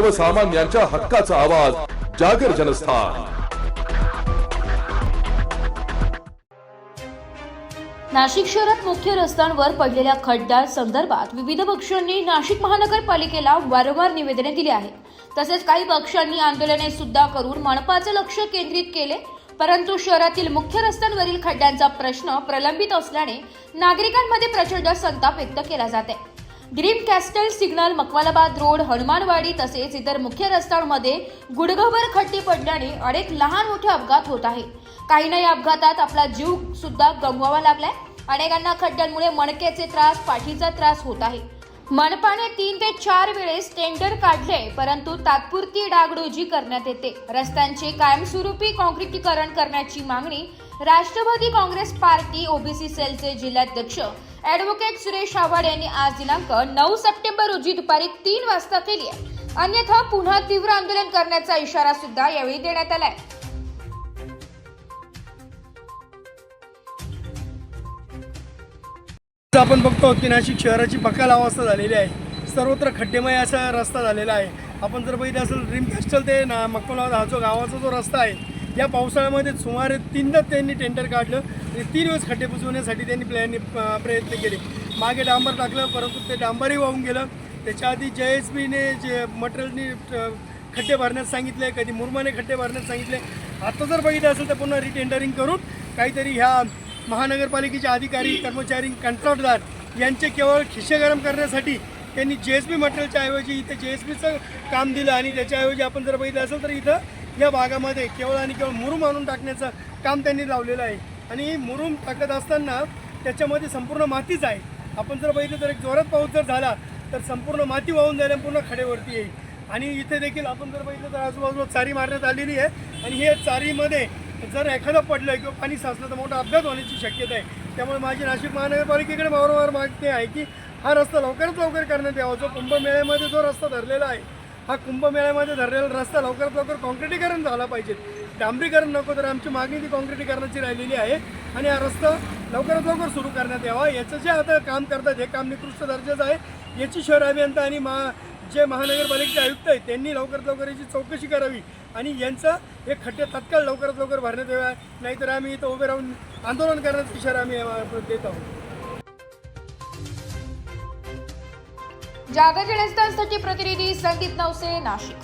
सर्वसामान्यांच्या हक्काचा आवाज जागर जनस्थान. नाशिक शहरात मुख्य रस्त्यांवर पडलेल्या खड्ड्या संदर्भात विविध पक्षांनी नाशिक महानगरपालिकेला वारंवार निवेदने दिली आहेत. तसेच काही पक्षांनी आंदोलने सुद्धा करून मनपाचे लक्ष केंद्रित केले परंतु शहरातील मुख्य रस्त्यांवरील खड्ड्यांचा प्रश्न प्रलंबित असल्याने नागरिकांमध्ये प्रचंड संताप व्यक्त केला जात. Green castle signal मकवालाबाद road Hanumanwadi तसेच इतर मुख्य रस्त्यांमध्ये गुडघभर खड्डे पडल्याने अनेक लहान मोठे अपघात होत आहे काहींना या अपघातात आपला जीव सुद्धा गमवावा लागलाय. अनेकांना खड्ड्यांमुळे मणक्याचे त्रास पाठीचा त्रास होत आहे. मनपाने तीन ते चार वेळेस टेंडर काढले परंतु तात्पुरती डागडोजी करण्यात येते. रस्त्यांचे कायमस्वरूपी काँक्रीटीकरण करण्याची मागणी राष्ट्रवादी काँग्रेस पार्टी ओबीसी सेलचे जिल्हाध्यक्ष ॲडव्होकेट सुरेश आव्हाड यांनी आज दिनांक नऊ सप्टेंबर रोजी दुपारी तीन वाजता केली आहे. अन्यथा पुन्हा तीव्र आंदोलन करण्याचा इशारा सुद्धा यावेळी देण्यात आलाय. आपण बघतो की नाशिक शहराची बकाल अवस्था झालेली आहे. सर्वत्र खड्डेमय असा रस्ता झालेला आहे. आपण जर बघितलं असेल ड्रीम कॅस्टल ते ना मक्कोला हा जो गावाचा जो रस्ता आहे या पावसाळ्यामध्ये सुमारे तीनदा त्यांनी टेंडर काढलं. तीन वेळेस खड्डे बुजवण्यासाठी त्यांनी प्लॅन प्रयत्न केले. मागे डांबर टाकलं परंतु ते डांबरही वाहून गेलं. त्याच्या आधी जे एस बीने जे मटेरियलनी खड्डे भरण्यास सांगितले कधी मुरमाने खड्डे भरण्यास सांगितले. आता जर बघितलं असेल तर पुन्हा रिटेंडरिंग करून काहीतरी ह्या महानगरपालिकेचे अधिकारी कर्मचारी कंत्राटदार यांचे केवळ खिशे गरम करण्यासाठी त्यांनी जे एस बी मटेरियलच्या ऐवजी इथे जे एस बीचं काम दिलं आणि त्याच्याऐवजी आपण जर बघितलं असेल तर इथं या भागामध्ये केवळ आणि केवळ मुरुम आणून टाकण्याचं काम त्यांनी लावलेलं आहे. आणि मुरुम टाकत असताना त्याच्यामध्ये संपूर्ण मातीच आहे. आपण जर बघितलं तर एक जोरात पाऊस जर झाला तर संपूर्ण माती वाहून जायला पूर्ण खडेवरती येईल. आणि इथे देखील आपण जर बघितलं तर आजूबाजूला चारी मारण्यात आलेली आहे. आणि हे चारीमध्ये जर एखादं पडलं किंवा पाणी साचलं तर मोठा अपघात होण्याची शक्यता आहे. त्यामुळे माझी नाशिक महानगरपालिकेकडे वारंवार मागणी आहे की हा रस्ता लवकरात लवकर करण्यात यावा. जो कुंभमेळ्यामध्ये जो रस्ता धरलेला आहे हा कुंभमेळ्यामध्ये धरलेला रस्ता लवकरात लवकर कॉन्क्रिटीकरण झाला पाहिजे. डांबरीकरण नको तर आमची मागणी ती कॉन्क्रिटीकरणाची राहिलेली आहे आणि हा रस्ता लवकरात लवकर सुरू करण्यात यावा. याचं जे आता काम करतात हे काम निकृष्ट दर्जाचं आहे. याची शहर अभियंता आणि मा जे महानगरपालिकेचे आयुक्त आहेत त्यांनी लवकरात लवकर याची चौकशी करावी आणि यांचं हे खड्डे तत्काळ लवकरात लवकर भरण्यात यावे. नाहीतर आम्ही इथं उभे राहून आंदोलन करण्याचा इशारा आम्ही देत आहोत. जागर जनस्थानसाठी प्रतिनिधी संदीप नवसे नाशिक.